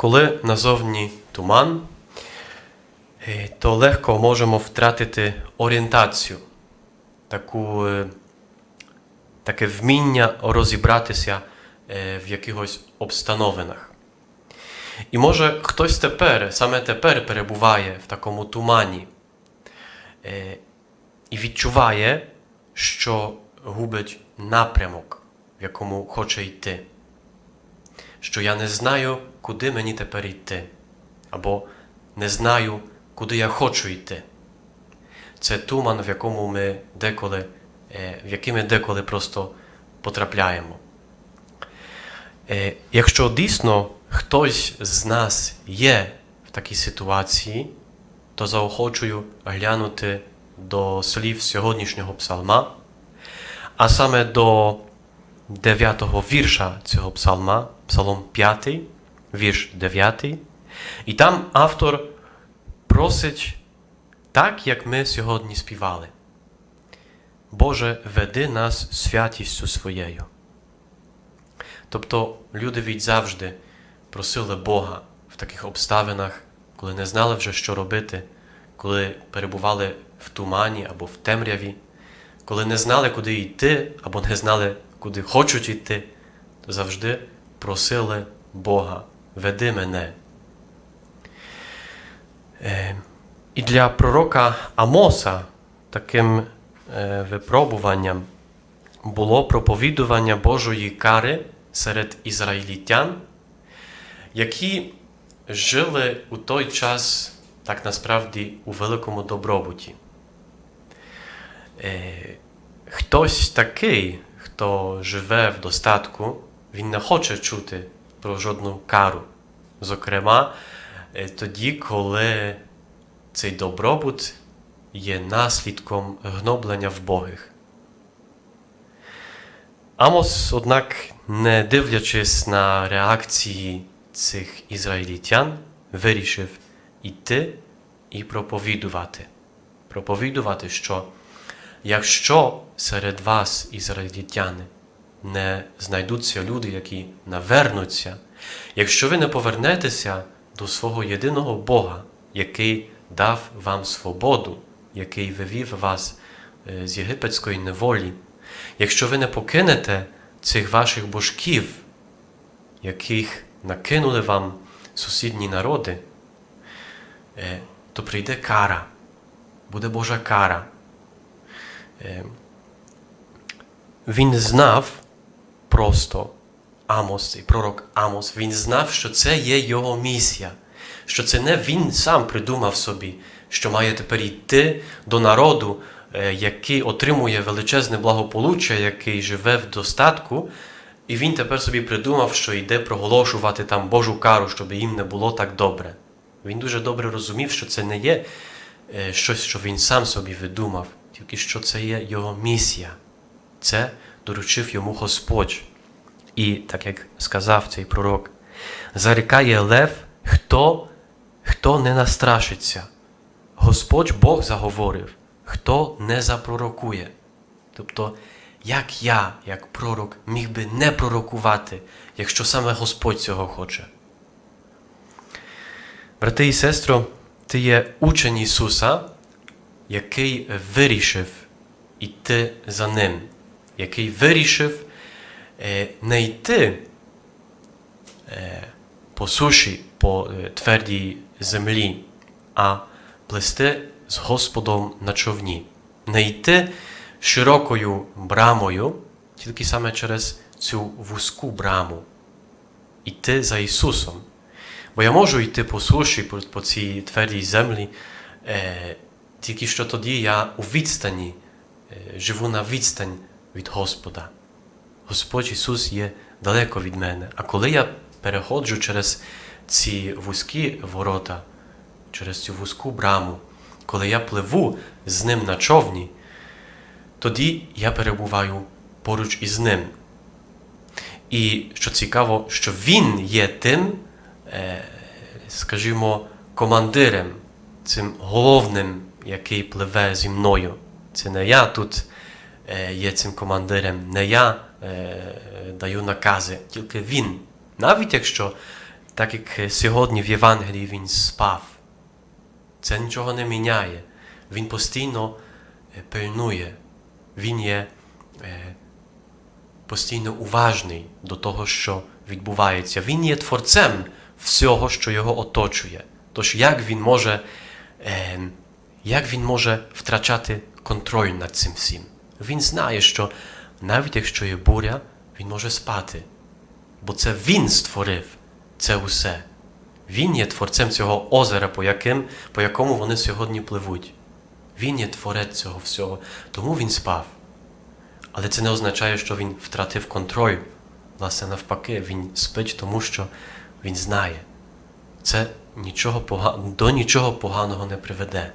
Коли назовні туман, е, то легко можемо втратити орієнтацію, таку, е, таке вміння розібратися е, в якихось обстановинах. І може хтось тепер, саме тепер перебуває в такому тумані і відчуває, що губить напрямок, в якому хоче йти. Що я не знаю, куди мені тепер йти, або не знаю, куди я хочу йти. Це туман, в якому ми деколи, е, в який ми деколи просто потрапляємо. Е, Якщо дійсно хтось з нас є в такій ситуації, то заохочую глянути до слів сьогоднішнього псалма, а саме до 9-го вірша цього псалма, Псалом 5, вірш 9. І там автор просить так, як ми сьогодні співали. Боже, веди нас святістю своєю. Тобто люди від завжди просили Бога в таких обставинах, коли не знали вже, що робити, коли перебували в тумані або в темряві, коли не знали, куди йти, або не знали, куди хочуть йти, завжди просили Бога, веди мене. Е, І для пророка Амоса таким е, випробуванням було проповідування Божої кари серед ізраїлітян, які жили у той час так насправді у великому добробуті. Е, Хтось такий, хто живе в достатку, він не хоче чути про жодну кару. Зокрема, тоді, коли цей добробут є наслідком гноблення вбогих. Амос, однак, не дивлячись на реакції цих ізраїлітян, вирішив іти і проповідувати. Проповідувати, що якщо серед вас, ізраїлітяни, не знайдуться люди, які навернуться, якщо ви не повернетеся до свого єдиного Бога, який дав вам свободу, який вивів вас е, з єгипетської неволі, якщо ви не покинете цих ваших божків, яких накинули вам сусідні народи, е, то прийде кара, буде Божа кара. Е, Він знав просто Амос, цей пророк Амос, він знав, що це є його місія, що це не він сам придумав собі, що має тепер йти до народу, е, який отримує величезне благополуччя, який живе в достатку, і він тепер собі придумав, що йде проголошувати там Божу кару, щоб їм не було так добре. Він дуже добре розумів, що це не є е, щось, що він сам собі видумав, тільки що це є його місія. Це доручив йому Господь. І, так як сказав цей пророк, зарікає лев, хто, хто не настрашиться. Господь Бог заговорив, хто не запророкує. Тобто, як я, як пророк, міг би не пророкувати, якщо саме Господь цього хоче. Брати і сестро, ти є учень Ісуса, який вирішив іти за Ним, який вирішив е, не йти е, по суші, по е, твердій землі, а плести з Господом на човні, не йти широкою брамою, тільки саме через цю вузьку браму, йти за Ісусом. Бо я можу йти по суші, по, цій твердій землі, тільки що тоді я у відстані, е, живу на відстань від Господа. Господь Ісус є далеко від мене. А коли я переходжу через ці вузькі ворота, через цю вузьку браму, коли я пливу з ним на човні, тоді я перебуваю поруч із ним. І що цікаво, що він є тим, е, скажімо, командирем, цим головним, який пливе зі мною. Це не я тут е, є цим командирем, не я е, даю накази, тільки він. Навіть якщо так як сьогодні в Євангелії він спав. Це нічого не міняє. Він постійно е, пильнує, він є постійно уважний до того, що відбувається. Він є творцем всього, що його оточує. Тож як він може, е, як він може втрачати контроль над цим всім? Він знає, що навіть якщо є буря, він може спати. Бо це він створив це усе. Він є творцем цього озера, по, яким, по якому вони сьогодні пливуть. Він є творець цього всього, тому він спав. Але це не означає, що він втратив контроль. Власне, навпаки, він спить, тому що він знає. Це нічого пога... до нічого поганого не приведе.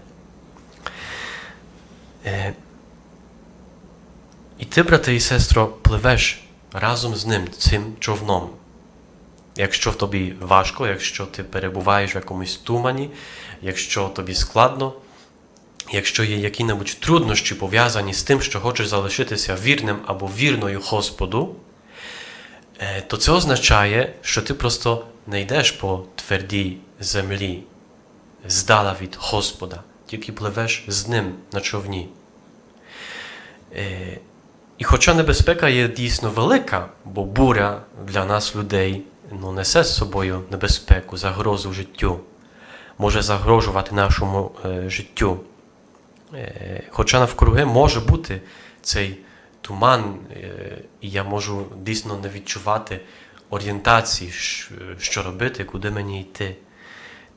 Е... І ти, брате і сестро, пливеш разом з ним цим човном. Якщо тобі важко, якщо ти перебуваєш в якомусь тумані, якщо тобі складно, якщо є які-небудь труднощі пов'язані з тим, що хочеш залишитися вірним або вірною Господу, е, то це означає, що ти просто не йдеш по твердій землі, здала від Господа, тільки пливеш з ним на човні. Е, І хоча небезпека є дійсно велика, бо буря для нас, людей, ну, несе з собою небезпеку, загрозу життю, може загрожувати нашому е, життю. Е, хоча навкруги може бути цей туман, е, і я можу дійсно не відчувати орієнтації, що робити, куди мені йти,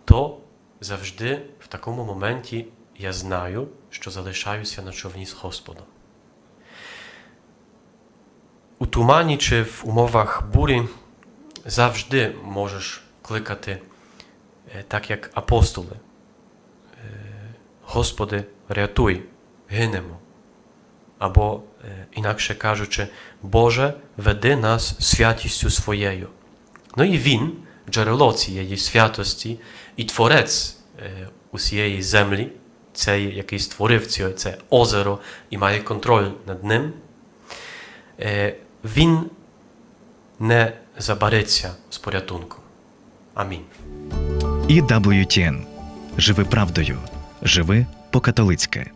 то завжди в такому моменті я знаю, що залишаюся на човні з Господом. У тумані чи в умовах бурі завжди можеш кликати, е, так як апостоли. Е, Господи, рятуй, гинемо. Або, е, інакше кажучи, Боже, веди нас святістю своєю. Ну і Він, джерело цієї святості і творець е, усієї землі, цей, який створив це озеро і має контроль над ним, е, він не забариться з порятунком. Амінь. І. Живи правдою. Живи по-католицьки.